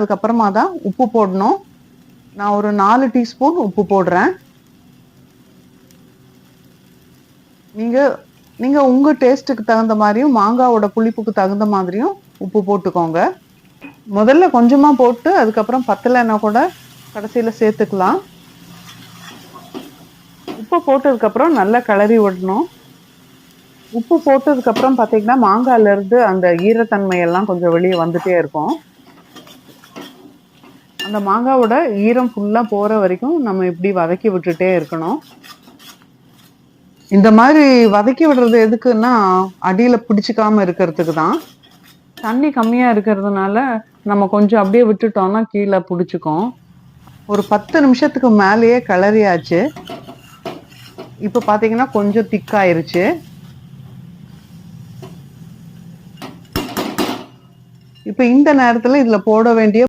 அதுக்கப்புறமா தான் உப்பு போடணும். நான் ஒரு நாலு டீஸ்பூன் உப்பு போடுறேன். நீங்கள் நீங்கள் உங்கள் டேஸ்ட்டுக்கு தகுந்த மாதிரியும் மாங்காவோட புளிப்புக்கு தகுந்த மாதிரியும் உப்பு போட்டுக்கோங்க. முதல்ல கொஞ்சமாக போட்டு அதுக்கப்புறம் பத்தலைன்னா கூட கடைசியில் சேர்த்துக்கலாம். உப்பு போட்டதுக்கப்புறம் நல்லா கிளறி விடணும். உப்பு போட்டதுக்கப்புறம் பார்த்தீங்கன்னா மாங்காயிலேருந்து அந்த ஈரத்தன்மையெல்லாம் கொஞ்சம் வெளியே வந்துகிட்டே இருக்கும். அந்த மாங்காவோட ஈரம் ஃபுல்லாக போகிற வரைக்கும் நம்ம இப்படி வதக்கி விட்டுட்டே இருக்கணும். இந்த மாதிரி வதக்கி விடுறது எதுக்குன்னா அடியில் பிடிச்சிக்காம இருக்கிறதுக்கு தான். தண்ணி கம்மியாக இருக்கிறதுனால நம்ம கொஞ்சம் அப்படியே விட்டுட்டோம்னா கீழே பிடிச்சிக்கும். ஒரு பத்து நிமிஷத்துக்கு மேலேயே கிளறியாச்சு. இப்போ பார்த்தீங்கன்னா கொஞ்சம் திக்காயிருச்சு. இப்போ இந்த நேரத்தில் இதில் போட வேண்டிய